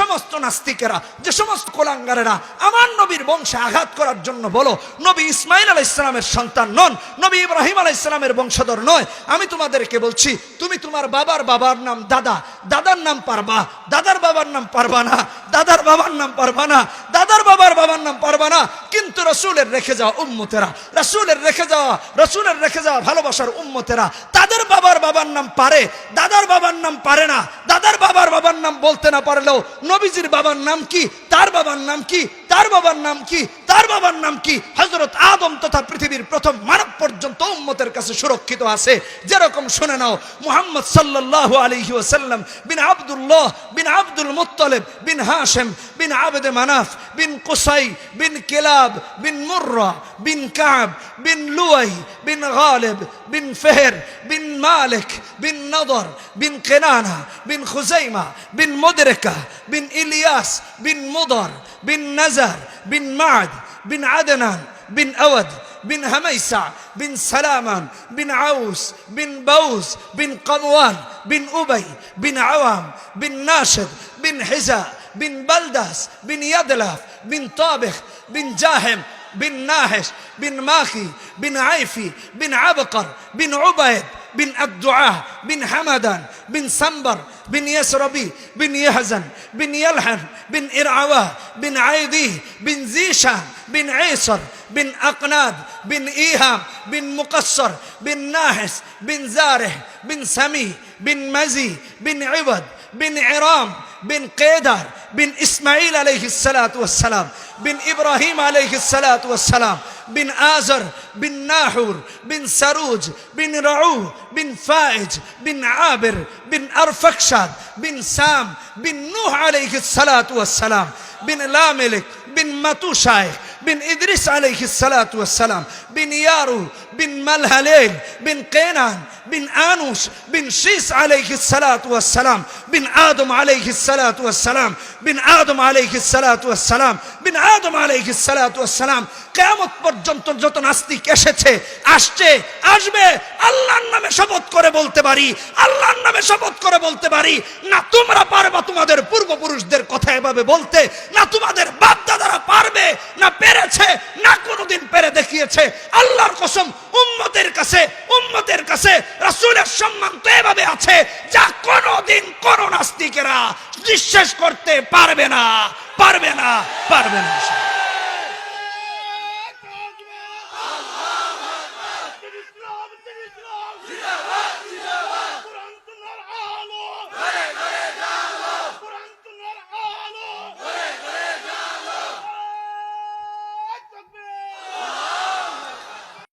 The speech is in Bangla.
সমস্ত নাস্তিকেরা, যে সমস্ত কোলাঙ্গারেরা, আমার নবীর বংশে আঘাত করার জন্য বলো, নবী ইসমাইল আলাহ ইসলামের সন্তান নন, নবী ইব্রাহিম আলাহ ইসলামের বংশধর নয়। আমি তোমাদেরকে বলছি, তুমি তোমার বাবার বাবার নাম দাদা, দাদার নাম পারবা, দাদার বাবার নাম পারবা না। দাদার বাবার নাম পারবা না, দাদার বাবার বাবার নাম পারবা না, কিন্তু রসুলের রেখে যাওয়া উম্মতেরা, রসুলের রেখে যাওয়া, রসুলের রেখে যাওয়া ভালোবাসার উম্মতেরা, তাদের বাবার বাবার নাম পারে, দাদার বাবার নাম পারে না, দাদার বাবার বাবার নাম বলতে না পারলেও নবীজির বাবার নাম কি, তার বাবার নাম কি, তার বাবার নাম কি, তার বাবার নাম কি হজরত আদম তথা পৃথিবীর প্রথম মানব পর্যন্ত উম্মতের কাছে সুরক্ষিত আছে, যেরকম শুনে নাও, মুহাম্মদ সাল্লাল্লাহু আলাইহি ওয়াসাল্লাম বিন আব্দুল্লাহ বিন আব্দুল মুত্তালিব বিন হাশিম বিন আবদ মানাফ বিন কুসাই বিন কিলাব বিন মুররা বিন কাব বিন লুয়াই বিন গালিব বিন ফেহের বিন মালিক বিন নদর বিন কেনানা বিন খুজাইমা বিন মুদরিকা বিন ইলিয়াস বিন মুদর বিন নজর বিন মাদ بن عدنان بن أود بن هميسع بن سلامان بن عوس بن بوز بن قنوان بن أبي بن عوام بن ناشد بن حزاء بن بلدس بن يدلف بن طابخ بن جاهم بن ناهش بن ماخي بن عيفي بن عبقر بن عبيد بن الدعاء بن حمدان بن سنبر بن يسربي بن يهزن بن يلحن بن إرعواه بن عيدي بن زيشان بن عيسر بن أقناد بن إيهام بن مقصر بن ناحس بن زاره بن سمي بن مزي بن عبد بن عرام بن قيدر بن إسماعيل عليه الصلاة والسلام. بن إبراهيم عليه الصلاة والسلام بن آزر بن ناحور بن سروج بن رعو بن فائج بن عابر بن أرفكشاد بن سام بن نوح عليه الصلاة والسلام بن لاملك بن متوشاي بن إدريس عليه الصلاة والسلام بن يارو بن ملهليل بن قينان بن آنوش بن شيس عليه الصلاة والسلام بن آدم عليه الصلاة والسلام بن آدم عليه الصلاة والسلام بن آدم عليه الصلاة والسلام কেমত পর্যন্ত যত নাস্তিক এসেছে আসছে আসবে আল্লাহর নামে শপথ করে বলতে পারি আল্লাহর নামে শপথ করে বলতে পারি না তোমরা পারবা তোমাদের পূর্বপুরুষদের কথা এভাবে বলতে না তোমাদের বাপ দাদারা পারবে না পেরেছে না কোনোদিন পেরে দেখিয়েছে। আল্লাহর কসম, উম্মতের কাছে উম্মতের কাছে রাসূলের সম্মান তো এভাবে আছে যা কোনোদিন করোনা নাস্তিকেরা বিশ্বাস করতে পারবে না পারবে না পারবে না।